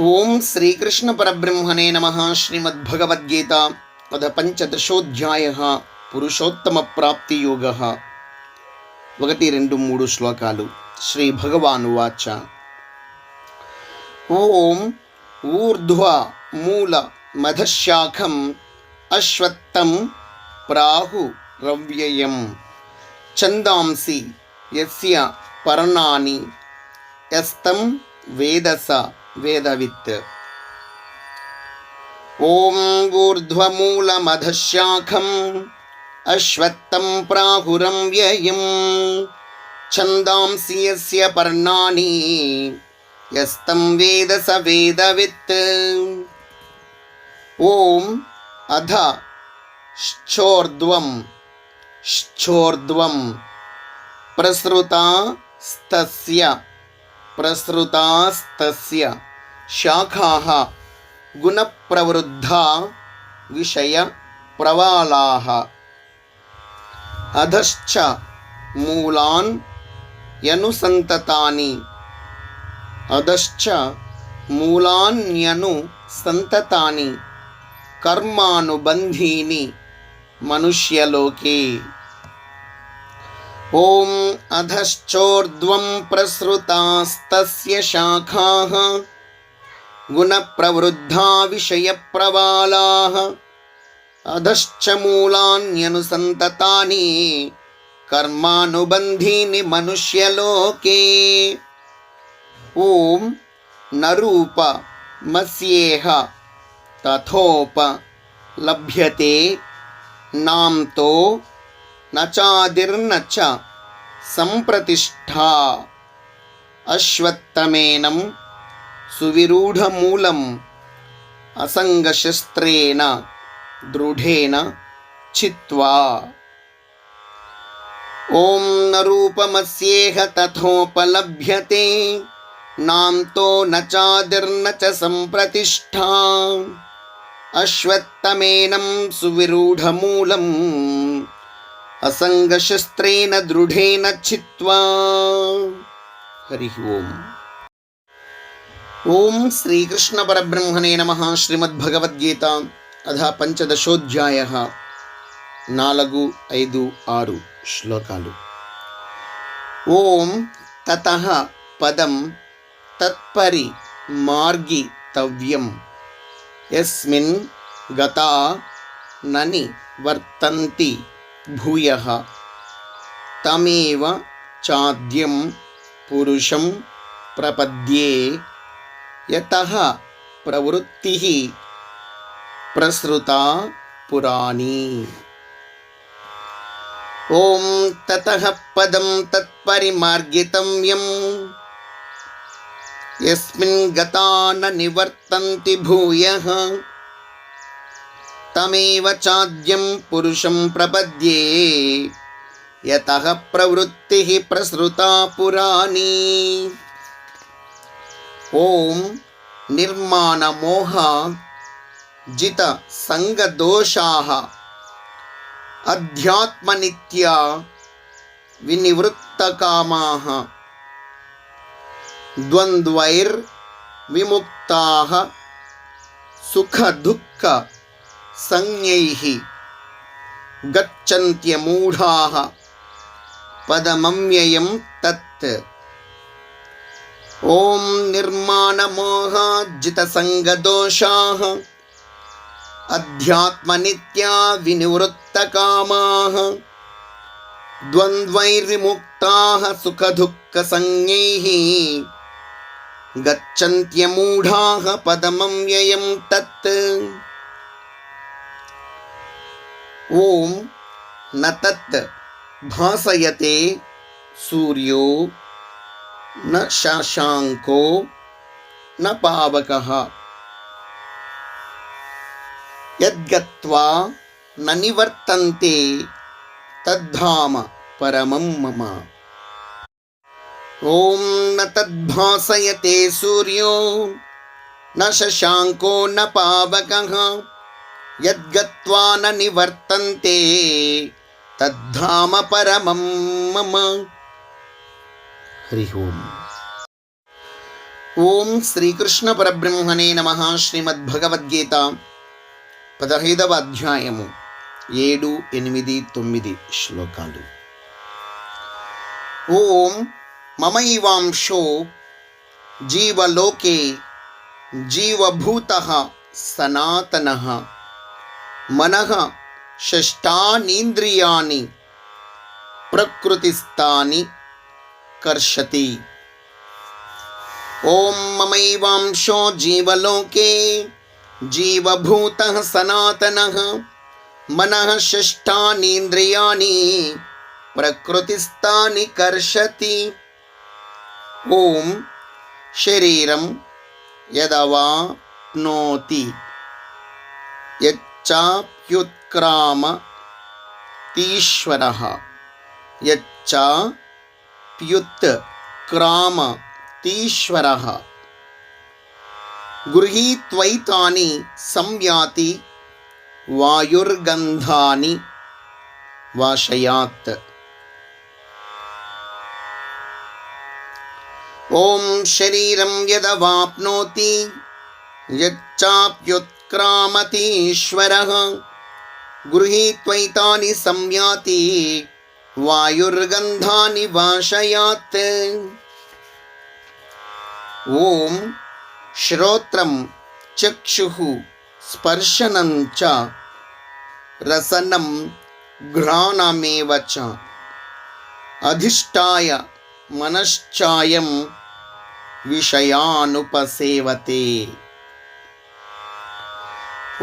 ఓం శ్రీకృష్ణ పరబ్రహ్మణే నమ శ్రీమద్భగవద్గీత అద పంచదశోధ్యాయ పురుషోత్తమ ప్రాప్తి యోగ. ఒకటి రెండు మూడు శ్లోకాలు. శ్రీ భగవాను వాచ. ఓం ఊర్ధ్వ మూల మధశాఖం అశ్వత్థం ప్రాహు రవ్యయం. ఛందాంసి యస్య పర్ణాని ఎస్తం వేదస वेदवित्। ॐ ऊर्ध्वमूलमधशाखम् अश्वत्थं प्राहुरं व्ययं। छन्दांसि यस्य पर्णानि यस्तं वेद स वेदवित्। ॐ अध श्चोर्ध्वं शोर्ध्वं प्रसृतास्तस्य। ప్రసృతాస్తస్య శాఖాः గుణప్రవృద్ధా విషయ ప్రవాళాः అధశ్చ మూలాన్ యనుసంతతాని అధశ్చ మూలాన్యను సంతతాని కర్మానుబంధీని మనుష్యలోకే ఓం అధశ్చోర్ధ్వం ప్రసృతాస్తస్య శాఖాः గుణప్రవృద్ధా విషయప్రవాళాः అధశ్చ మూలాన్యనుసంతతాని కర్మానుబంధీని మనుష్యలోకే. ఓం నరూప మస్యేహ नचादिर्नच संप्रतिष्ठा। च सुविरूढ़मूलम असंगशस्त्रेण दृढेन चित्वा ओम न रूपमस्येह तथोपलभ्यते नान्तो न चादिर्न च संप्रतिष्ठा। अश्वत्तमेनम सुविरूढ़मूलम। అసంగశస్త్రేణ దృఢేన చిత్వా. హరి ఓం. ఓం శ్రీకృష్ణ పరబ్రహ్మణే నమ. శ్రీమద్భగవద్గీత అధ పంచదశోధ్యాయ నాలుగు ఐదు ఆరు శ్లోకాలు. ఓం తత పదం తత్పరి మార్గి తవ్యం. ఎస్మిన్ గతా నని వర్తంతి. భూయ తమేవ చాద్యం పురుషం ప్రపద్యే యత ప్రవృత్తి ప్రసృత పురాణీ. ఓం తత పదం తత్పరిమార్గితవ్యం యస్మిన్ గతాన నివర్తంతి భూయ తమేవ చాద్యం పురుషం ప్రపద్యే. యత ప్రవృత్తి ప్రసృతా పురాణీ. ఓం నిర్మాణమోహ జిత సంగదోషా. అధ్యాత్మనిత్యా వినివృత్తకామా. ద్వంద్వైర్విముక్తాः సుఖదుఃఖ संज्ञैः गच्छन्त्यमूढाः पदमं तत्। ॐ निर्माणमोहार्जितसङ्गदोषाः अध्यात्मनित्याविनिवृत्तकामाः द्वन्द्वैर्विमुक्ताः सुखदुःखसंज्ञैः गच्छन्त्यमूढाः पदमं व्ययं तत्। ॐ न तत् भासयते सूर्यो न शशाङ्को न पावकः। यद्गत्वा न निवर्तन्ते तद्धाम परमं मम। ॐ न तद्भासयते सूर्यो न शशाङ्को न पावकः। యద్గత్వా నివర్తంతే తద్ధామ పరమం మమ. హరి ఓం. ఓం శ్రీకృష్ణ పరబ్రహ్మణే నమ శ్రీమద్భగవద్గీత పదహైదవ అధ్యాయము ఏడు ఎనిమిది తొమ్మిది శ్లోకాలు. ఓం మమైవాంశో జీవలోకే జీవభూత సనాతన मनः षष्ठानीन्द्रियाणि प्रकृतिस्थानि कर्षति। ॐ ममैवांशो जीवलोके जीवभूतः सनातनः। मनः षष्ठानीन्द्रियाणि प्रकृतिस्थानि कर्षति। ॐ शरीरं यदवाप्नोति। यत् चाप्युत्क्रामतीश्वरः। यच्चाप्युत् क्रामतीश्वरः गृही त्वैतानि संयाति वायुर्गन्धानि वाशयात्। ॐ शरीरं यदवाप्नोति यच्चाप्युत् యదవాప్నోతి యచ్చాప్యుత్క్రామతీశ్వరः గృహీత్వైతాని సంయాతి వాయుర్గంధాని వాషయాత్ ఓం శ్రోత్రం చక్షుః స్పర్శనం చ రసనం ఘ్రాణమేవ చ అధిష్టాయ మనశ్చాయం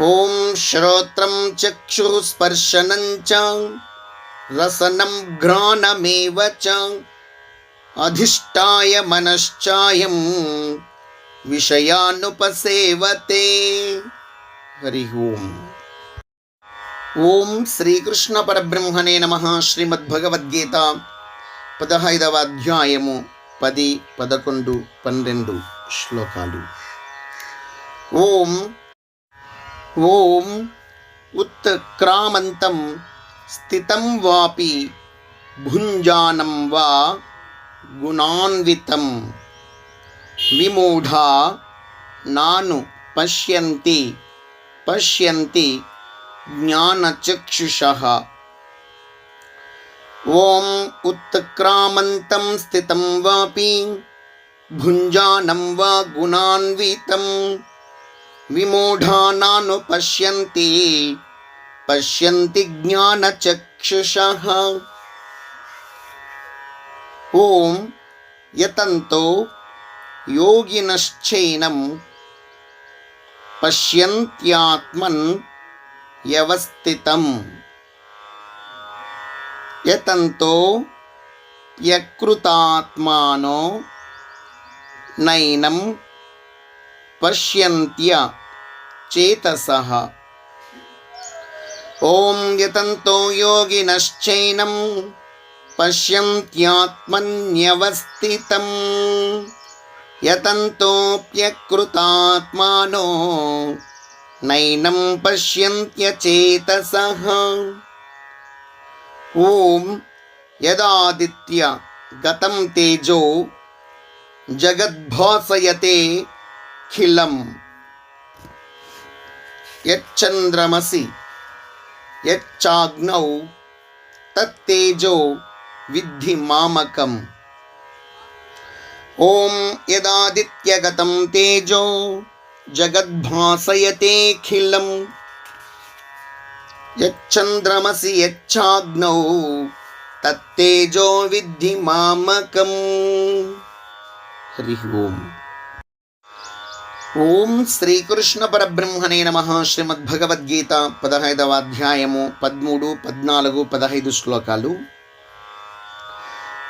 ॐ ఓం శ్రోత్రం చక్షుః స్పర్శనం చ రసనం ఘ్రాణమేవ చ అధిష్టాయ మనశ్చాయం విషయానుపసేవతే. హరి ఓం. ఓం శ్రీకృష్ణ పరబ్రహ్మణే నమ. శ్రీమద్భగవద్గీత పదహైదవ అధ్యాయము పది పదకొండు పన్నెండు శ్లోకాలు. ఓం ॐ उत्क्रामन्तं स्थितं वापि भुञ्जानं वा गुणान्वितं। विमूढा नानु पश्यन्ति पश्यन्ति ज्ञानचक्षुषः। ॐ उत्क्रामन्तं स्थितं वापि भुञ्जानं वा गुणान्वितम् విమూఢానాను పశ్యంతి పశ్యంతి జ్ఞానచక్షుషः ఓం యతంతో యోగినశ్చైనం పశ్యంత్యాత్మన్ వ్యవస్థితం యతంతో యకృతాత్మానో నైనం పశ్యంత్య చేతసః ఓం యతంతో యోగినశ్చైనం పశ్యంత్యాత్మన్యవస్థితం యతంతోప్యకృతాత్మానో నైనం పశ్యంత్యచేతసః ఓం యదాదిత్య గతం తేజో జగద్భాసయతే ఖిలం यच्चन्द्रमसि यौ तत्तेजो विद्धि मामकम्। ॐ यदादित्यगतं तेजो जगद्भासयतेऽखिलं यच्चन्द्रमसि यच्चाग्नौ, तत्तेजो विद्धि मामकम्। हरि ओम। ఓం శ్రీకృష్ణ పరబ్రహ్మణే నమ. శ్రీమద్భగవద్గీత పదహైదవ అధ్యాయము పదమూడు పద్నాలుగు పదహైదు శ్లోకాలు.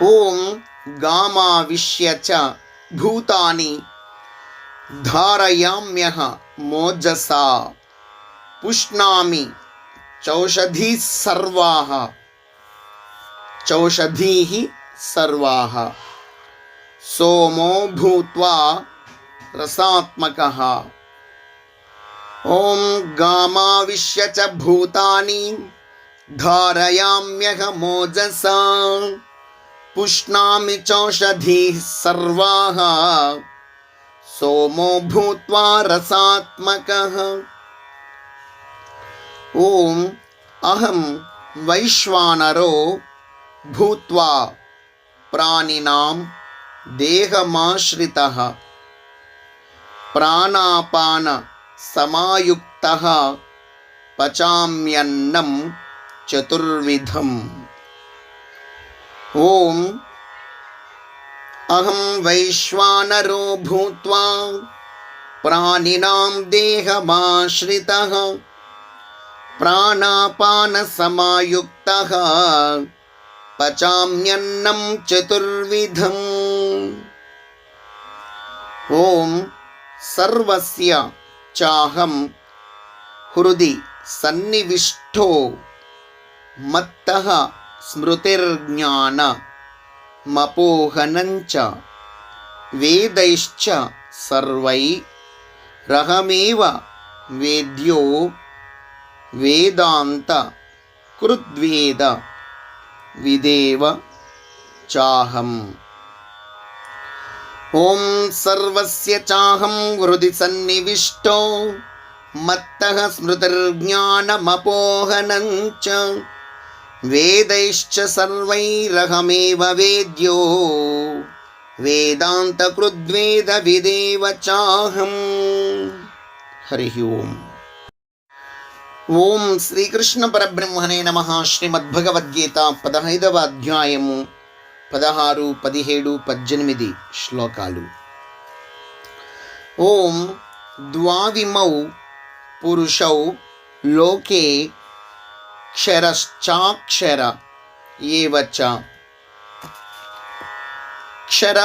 ఓం గామావిశ్య చ భూతాని ధారయామ్యహ మోజసా. పుష్ణామి చౌషధీ సర్వాః. చౌషధీ సర్వాః. సోమో భూత్వా रसात्मक। ॐ गामाविश्य च भूतानि धारयाम्यहमोजसा पुष्णामि चौषधीः सर्वाः। सोमो भूत्वा रसात्मकः। ॐ अहं वैश्वानरो भूत्वा प्राणिनां देहमाश्रितः। ప్రాణాపాన సమాయుక్త పచామ్యన్నం చతుర్విధం. ఓం అహం వైశ్వానరో భూత్వా ప్రాణినాం దేహమాశ్రిత ప్రాణాపానసమాయుక్త పచామ్యన్నం చతుర్విధం. ఓం सर्वस्य चाहं हृदि सन्निविष्टो मत्तः स्मृतिर्ज्ञानमपोहनञ्च वेदैश्च सर्वैरहमेव वेद्यो वेदान्त कृद्वेद विदेव चाहम् ॐ सर्वस्य चाहं हृदि सन्निविष्टो मत्तः स्मृतिर्ज्ञानमपोहनञ्च वेदैश्च सर्वैरहमेव वेद्यो वेदान्तकृद्वेदविदेव चाहम्। हरिः ओम्। ॐ श्रीकृष्णपरब्रह्मणे नमः। श्रीमद्भगवद्गीता पदहैदवाध्यायम्। अध्यायम् పదహారు పదిహేడు పద్దెనిమిది శ్లోకాలు. ఓం ద్వావిమౌ పురుషౌ లోకే క్షరశ్చాక్షర ఏవ క్షర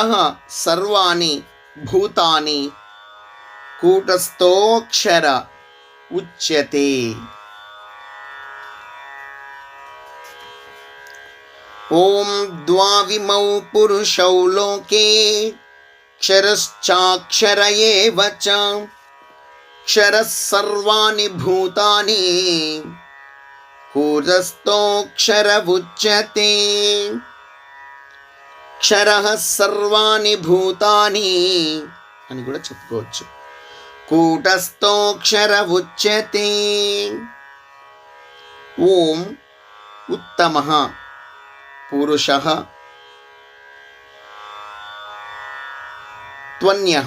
సర్వాణి భూతాని కూటస్థోక్షర ఉచ్యతే. ॐ द्वाविमौ पुरुषौ लोके क्षरश्चाक्षर एव च क्षरः सर्वाणि भूतानि कूटस्थोऽक्षर उच्यते క్షరః సర్వాణి భూతాని అని కూడా చెప్పుకోవచ్చు కూటస్థోక్షర ఉచ్యతే ఓం ఉత్తమ పురుష త్వన్య.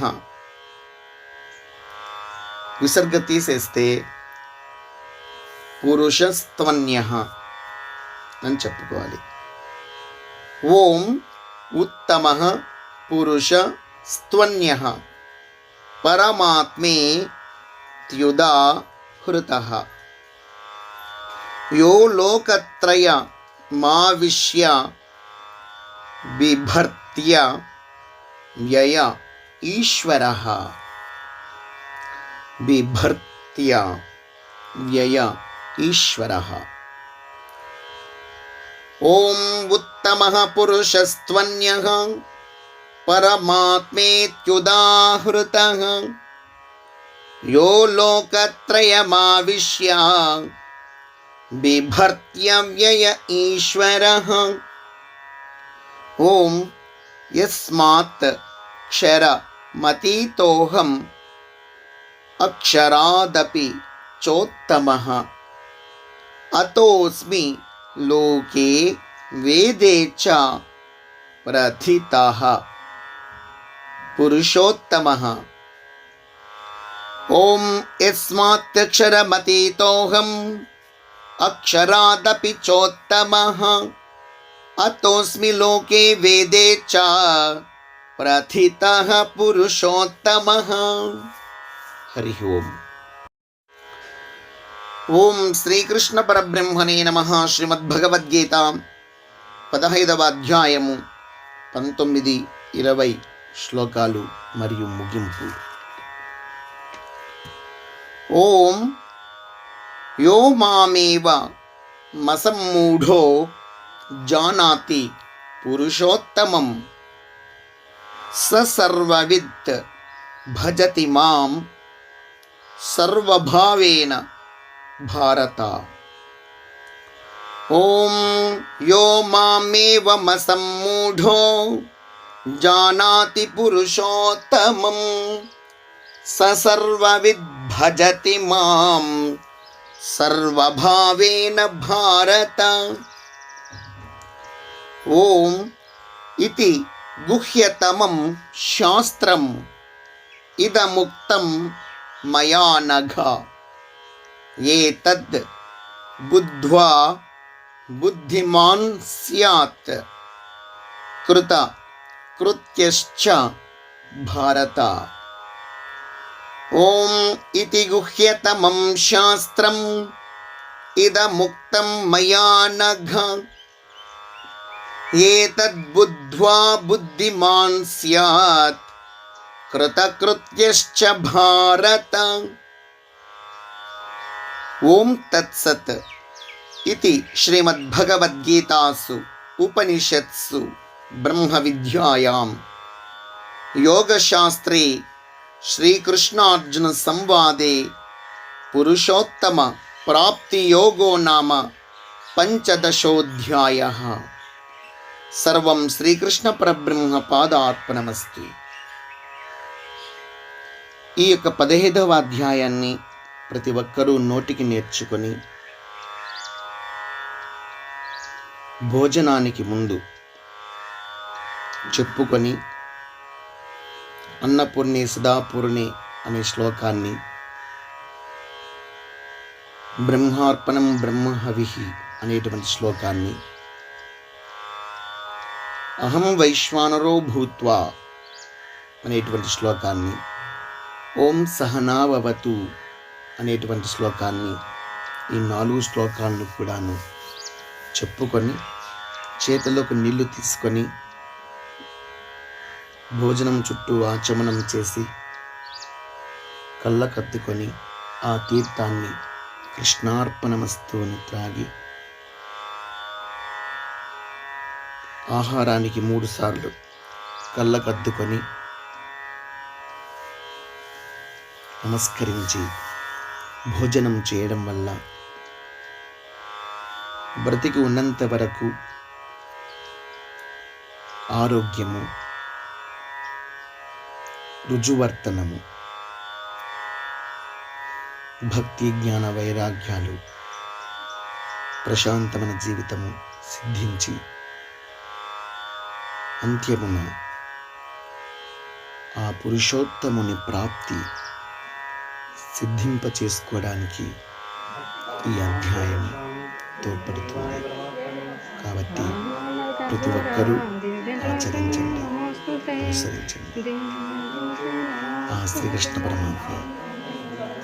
విసర్గ తీసేస్తే పురుషస్త్వన్య అని చెప్పుకోవాలి. ఓం ఉత్తమ పురుష స్త్వన్య పరమాత్మే త్యుదా హృత. యో లోకత్రయ మావిశ్య బిభర్త్య వ్యయ ఈశ్వర. బిభర్త్య వ్యయ ఈశ్వర. ఓం ఉత్తమ పురుషస్త్వన్య పరమాత్మేత్యుదాహృత. యో बिभर्त्यव्यय ईश्वरः। ओम यस्मात् क्षर मतीतोहम अक्षरादपि चोत्तमः। अतोऽस्मि लोके वेदे च प्रथितः। पुरुषोत्तमः। ॐ यस्मात् क्षरमतीतोऽहम् అక్షరాదపి చోత్తమः అతోస్మి లోకే వేదే చ ప్రథితः పురుషోత్తమः హరి ఓం ఓం శ్రీకృష్ణ పరబ్రహ్మణే నమ శ్రీమద్భగవద్గీత పదహైదవ అధ్యాయము పంతొమ్మిది ఇరవై శ్లోకాలు మరియు ముగింపు ఓం यो मामेव मसम्मूढो जानाति पुरुषोत्तमं स सर्ववित् भजति माँ सर्वभावेन भारत। ॐ यो मामेव मामेवमसम्मूढो जानाति पुरुषोत्तमं स सर्वविद्भजति माँ सर्वभावेन भारत। ॐ इति गुह्यतमं शास्त्रम्। इदमुक्तं मया नघ। एतद् बुद्ध्वा बुद्धिमान् स्यात्। कृत, कृत्यश्च भारत। ఓం ఇది గుహ్యతమం శాస్త్రం ఇదముక్తం మయా నఘ. ఏతద్బుద్ధ్వా బుద్ధిమాన్ స్యాత్ కృతకృత్యశ్చ భారత. ఓం తత్సత్ ఇది శ్రీమద్భగవద్గీతాసు ఉపనిషత్సు బ్రహ్మ విద్యాయాం యోగశాస్త్రే శ్రీకృష్ణార్జున సంవాదే పురుషోత్తమ ప్రాప్తియోగో నామ పంచదశోధ్యాయ. సర్వం శ్రీకృష్ణ పరబ్రహ్మ పాదార్పణమస్తి. ఈ యొక్క పదిహేదవ అధ్యాయాన్ని ప్రతి ఒక్కరూ నోటికి నేర్చుకొని భోజనానికి ముందు చెప్పుకొని అన్నపూర్ణి సుధాపూర్ణి అనే శ్లోకాన్ని బ్రహ్మార్పణం బ్రహ్మహవిహి అనేటువంటి శ్లోకాన్ని అహం వైశ్వానరో భూత్వా అనేటువంటి శ్లోకాన్ని ఓం సహనావవతు అనేటువంటి శ్లోకాన్ని ఈ నాలుగు శ్లోకాలను కూడాను చెప్పుకొని చేతిలోకి నీళ్ళు తీసుకొని భోజనం చుట్టూ ఆచమనం చేసి కళ్ళకత్తుకొని ఆ తీర్థాన్ని కృష్ణార్పణమస్తుని త్రాగి ఆహారానికి మూడుసార్లు కళ్ళ కద్దుకొని నమస్కరించి భోజనం చేయడం వల్ల బ్రతికి ఉన్నంత వరకు ఆరోగ్యము రుజువర్తనము. భక్తి జ్ఞాన వైరాగ్యాలు ప్రశాంతమైన జీవితము సిద్ధించి అంత్యమున ఆ పురుషోత్తముని ప్రాప్తి సిద్ధింప చేసుకోవడానికి ఈ అధ్యాయం తోడ్పడుతుంది. కాబట్టి ప్రతి ఒక్కరూ ఆచరించండి. అనుసరించండి ఆ శ్రీకృష్ణ పరమాత్మ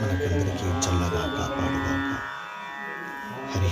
మనకందరికీ చల్లగా కాపాడుగాక. హరి